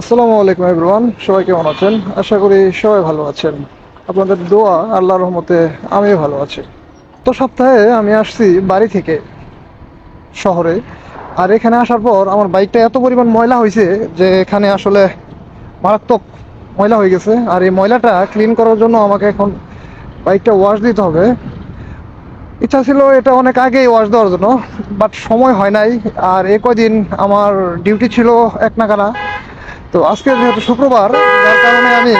আসসালামু আলাইকুম এভরিওয়ান সবাই কেমন আছেন? আশা করি সবাই ভালো আছেন। আপনাদের দোয়া, আল্লাহর রহমতে আমিও ভালো আছি। তো সপ্তাহে আমি আসছি বাড়ি থেকে শহরে। আর এখানে আসার পর আমার বাইকটা এত পরিমাণ ময়লা হয়েছে যে এখানে আসলে মারাত্মক ময়লা হয়ে গেছে। আর এই ময়লাটা ক্লিন করার জন্য আমাকে এখন বাইকটা ওয়াশ দিতে হবে। ইচ্ছা ছিল এটা অনেক আগেই ওয়াশ দেওয়ার জন্য বাট সময় হয় নাই। আর এ কদিন আমার ডিউটি ছিল এক নাগানা তো আজকে যেহেতু শুক্রবার, যার কারণে আমি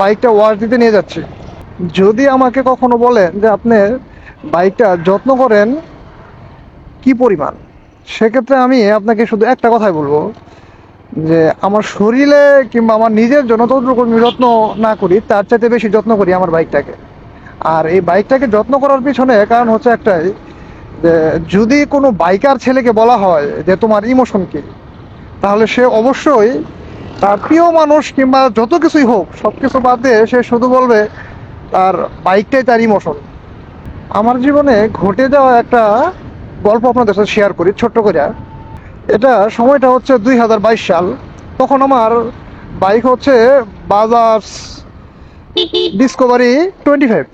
বাইকটা ওয়াশ দিতে নিয়ে যাচ্ছি। যদি আমাকে কখনো বলেন যে আপনি বাইকটা যত্ন করেন, কি পরিমাণ? সেক্ষেত্রে আমি আপনাকে শুধু একটা কথাই বলব, যে আমার শরীরে কিংবা আমার নিজের জন্য ততটুকু যত্ন না করি, তার চাইতে বেশি যত্ন করি আমার বাইকটাকে। আর এই বাইকটাকে যত্ন করার পিছনে কারণ হচ্ছে একটাই, যে যদি কোনো বাইকার ছেলেকে বলা হয় যে তোমার ইমোশন কি, তাহলে সে অবশ্যই তার প্রিয় মানুষ কিংবা যত কিছুই হোক, সব কিছু বাদ দিয়ে সে শুধু বলবে, তার বাইকটাই তার ইমোশন আমার জীবনে ঘটে যাওয়া একটা গল্প আপনাদের সাথে শেয়ার করি, ছোট্ট করে। এটা সময়টা হচ্ছে দুই হাজার বাইশ সাল। তখন আমার বাইক হচ্ছে বাজাজ ডিসকভারি টোয়েন্টি ফাইভ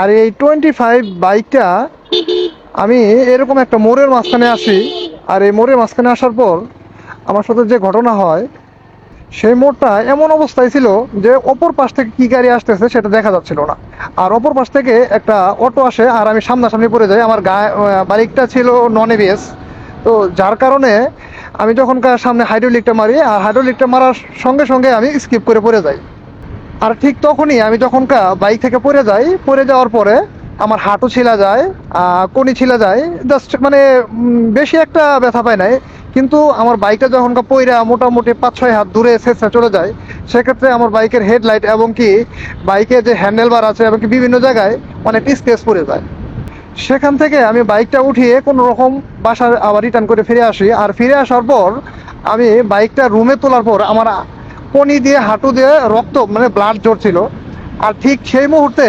আর এই টোয়েন্টি ফাইভ বাইকটা আমি এরকম একটা মোড়ের মাঝখানে আসি, আর এই মোড়ের মাঝখানে আসার পর আমার সাথে যে ঘটনা হয় সেই মোড়টা এমন অবস্থায় ছিল যে অপর পাশ থেকে কি গাড়ি আসতেছে সেটা দেখা যাচ্ছিল না। আর অপর পাশ থেকে একটা অটো আসে আর আমি সামনাসামনি পড়ে যাই। আমার গায়ে বাইকটা ছিল নন এবিএস তো যার কারণে আমি যখন সামনে হাইড্রোলিকটা মারি আর হাইড্রোলিকটা মারার সঙ্গে সঙ্গে আমি স্কিপ করে পড়ে যাই। আর ঠিক তখনই আমি যখন বাইক থেকে পড়ে যাই, পড়ে যাওয়ার পরে আমার হাঁটু ছিলা যায় কনি ছিলা যায়। জাস্ট মানে বেশি একটা ব্যথা পায় নাই। কিন্তু আমার বাইকটা যখন পইরা মোটামুটি পাঁচ ছয় হাত দূরে শেষে চলে যায়, সেক্ষেত্রে আমার বাইকের হেডলাইট এবং কি বাইকের যে হ্যান্ডেল বার আছে এবং কি বিভিন্ন জায়গায় অনেক স্কেচ পড়ে যায়। সেখান থেকে আমি বাইকটা উঠিয়ে কোনো রকম বাসার আবার রিটার্ন করে ফিরে আসি। আর ফিরে আসার পর আমি বাইকটা রুমে তোলার পর আমার কনি দিয়ে, হাঁটু দিয়ে রক্ত মানে ব্লাড ঝরছিল। আর ঠিক সেই মুহূর্তে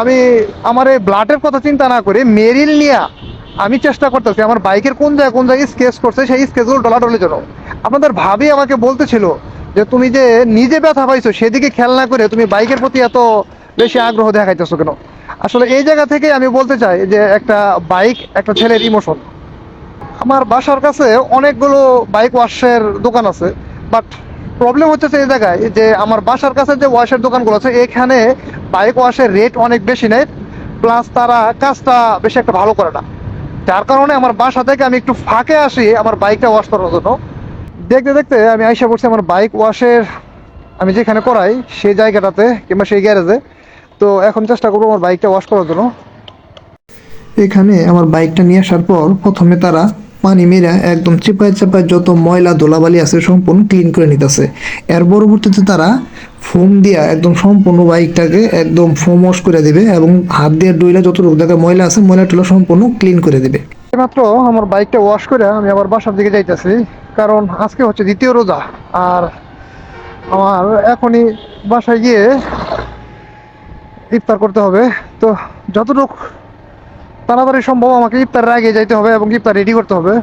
আমি আমার এই ব্লাডের কথা চিন্তা না করে মেরিল নিয়ে আমি চেষ্টা করতেছি, আমার বাইকের কোন জায়গায় কোন জায়গায় স্কেচ করছে, সেই স্কেচগুলো ডলাডলি জন্য। আপনাদের ভাবি আমাকে বলতেছিল যে, তুমি যে নিজে ব্যথা পাইছো, সেদিকে খেয়াল না করে তুমি বাইকের প্রতি এত বেশি আগ্রহ দেখাইতেছো কেন? আসলে এই জায়গা থেকে আমি বলতে চাই যে, একটা বাইক, একটা ছেলের ইমোশন আমার বাসার কাছে অনেকগুলো বাইক ওয়াশের দোকান আছে বাট প্রবলেম হচ্ছে এই জায়গায় যে, আমার বাসার কাছে যে ওয়াশের দোকানগুলো আছে, এখানে বাইক ওয়াশের রেট অনেক বেশি নেয় প্লাস তারা কাজটা বেশি একটা ভালো করে না। যার কারণে আমার বাসা থেকে আমি একটু ফাঁকে আসি আমার বাইকটা ওয়াশ করার জন্য। দেখতে দেখতে আমি আইসা পড়ছি আমার বাইক ওয়াশের আমি যেখানে করাই সেই জায়গাটাতে কিংবা সেই গ্যারেজে তো এখন চেষ্টা করব আমার বাইকটা ওয়াশ করার জন্য। এখানে আমার বাইকটা নিয়ে আসার পর প্রথমে তারা পানি মেরে একদম চিপায় চাপায় যত ময়লা ধুলাবালি আছে সম্পূর্ণ ক্লিন করে নিতেছে। এর পরবর্তীতে তারা ফোম দিয়া একদম সম্পূর্ণ বাইকটাকে একদম ফোম ওয়াশ করে দেবে এবং হাত দিয়ে ডুইলে যতটুকু জায়গায় ময়লা আছে, ময়লা টুলা সম্পূর্ণ ক্লিন করে দেবে। মাত্র আমার বাইকটা ওয়াশ করে আমি আবার বাসার দিকে যাইতেছি, কারণ আজকে হচ্ছে দ্বিতীয় রোজা, আর আমার এখনই বাসায় গিয়ে ইফতার করতে হবে। তো যতটুকু তাড়াতাড়ি সম্ভব আমাকে ইফতারের আগে যাইতে হবে এবং ইফতার রেডি করতে হবে।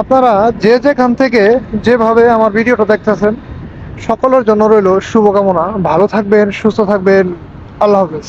আপনারা যে যেখান থেকে যেভাবে আমার ভিডিওটা দেখতেছেন সকলের জন্য রইল শুভকামনা। ভালো থাকবেন সুস্থ থাকবেন। আল্লাহ হাফেজ।